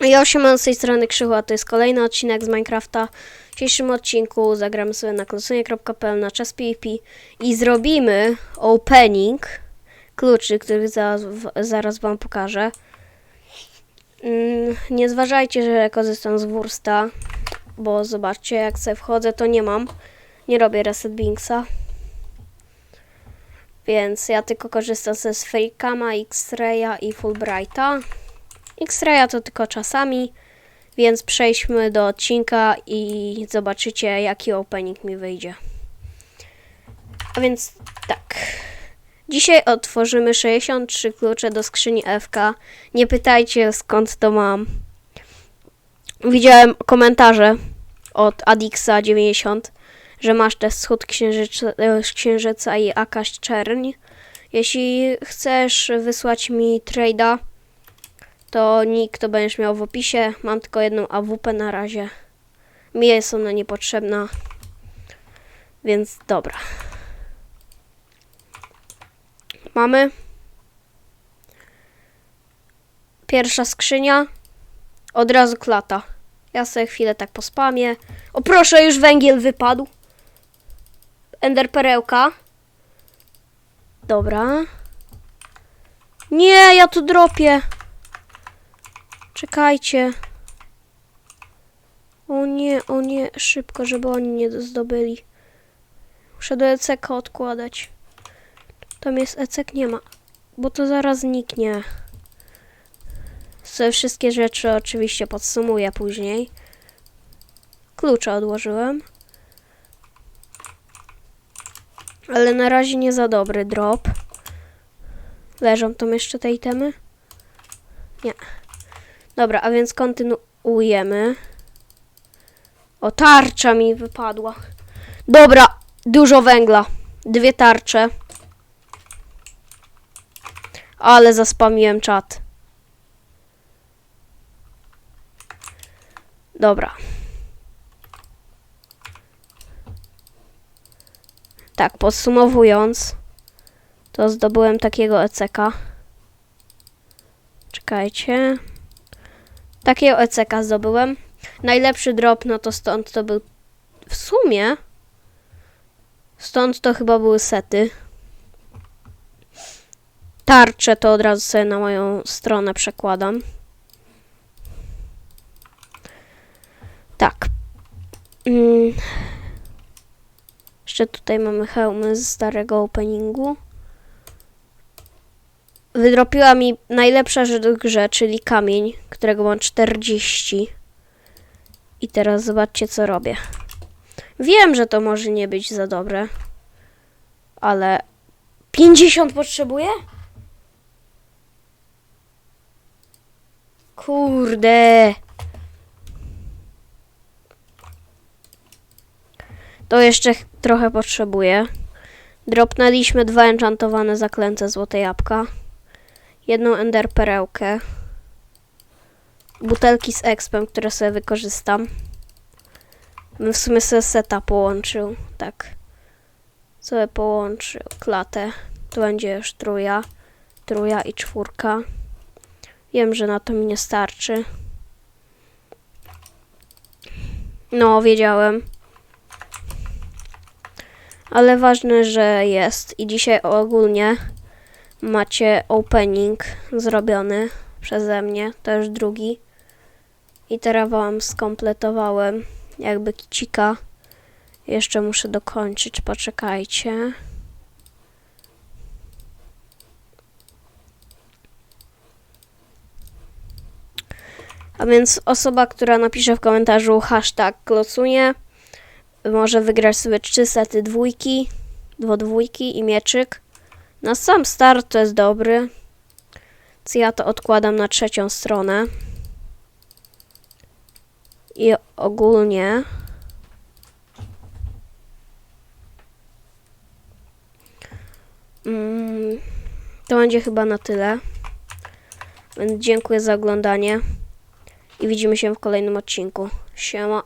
Ja osiemam z tej strony Krzychu, to jest kolejny odcinek z Minecrafta. W dzisiejszym odcinku zagramy sobie na klosunie.pl na czas PvP i zrobimy opening kluczy, których zaraz, zaraz wam pokażę. Mm, Nie zważajcie, że korzystam z Wursta, bo zobaczcie, jak sobie wchodzę, to nie mam. Nie robię reset Bingsa. Więc ja tylko korzystam ze z Freecama, X-Raya i Fulbrighta. X-Raya to tylko czasami, więc przejdźmy do odcinka i zobaczycie, jaki opening mi wyjdzie. A więc tak. Dzisiaj otworzymy 63 klucze do skrzyni FK. Nie pytajcie skąd to mam. Widziałem komentarze od Adixa90, że masz też schód księżyca, e, księżyca i Akaś Czerń. Jeśli chcesz wysłać mi trade'a, to nick to będziesz miał w opisie. Mam tylko jedną AWP na razie. Mi jest ona niepotrzebna. Więc dobra. Mamy. Pierwsza skrzynia. Od razu klata. Ja sobie chwilę tak pospamię. O proszę, już węgiel wypadł. Ender perełka. Dobra. Nie, ja tu dropię. Czekajcie. O nie, o nie, szybko, żeby oni nie zdobyli. Muszę do ECK odkładać. Tam jest ECK, nie ma. Bo to zaraz zniknie. Sobie wszystkie rzeczy oczywiście podsumuję później. Klucze odłożyłem. Ale na razie nie za dobry drop. Leżą tam jeszcze te itemy? Nie. Dobra, a więc kontynuujemy. O, tarcza mi wypadła. Dobra, dużo węgla. Dwie tarcze. Ale zaspamiłem czat. Dobra. Tak, podsumowując, to zdobyłem takiego ECK. Czekajcie. Takiego ECK zdobyłem. Najlepszy drop, no to stąd to był. W sumie. Stąd to chyba były sety. Tarcze to od razu sobie na moją stronę przekładam. Tak. Mm. Jeszcze tutaj mamy hełmy z starego openingu. Wydropiła mi najlepsza rzecz w grze, czyli kamień, którego mam 40. I teraz zobaczcie, co robię. Wiem, że to może nie być za dobre, ale 50 potrzebuję? Kurde. To jeszcze ch- trochę potrzebuję. Dropnęliśmy dwa enchantowane zaklęte złote jabłka. Jedną ender perełkę. Butelki z expem, które sobie wykorzystam. Bym w sumie sobie seta połączył. Tak. Sobie połączył klatę. To będzie już truja. Truja i czwórka. Wiem, że na to mi nie starczy. No, wiedziałem. Ale ważne, że jest. I dzisiaj ogólnie macie opening zrobiony przeze mnie. To już drugi. I teraz wam skompletowałem jakby kicika. Jeszcze muszę dokończyć, poczekajcie. A więc osoba, która napisze w komentarzu hashtag klocunie, może wygrać sobie trzy sety dwójki, dwodwójki i mieczyk. Na sam start to jest dobry. Więc ja to odkładam na trzecią stronę. I ogólnie mm, to będzie chyba na tyle. Więc dziękuję za oglądanie i widzimy się w kolejnym odcinku. Siema.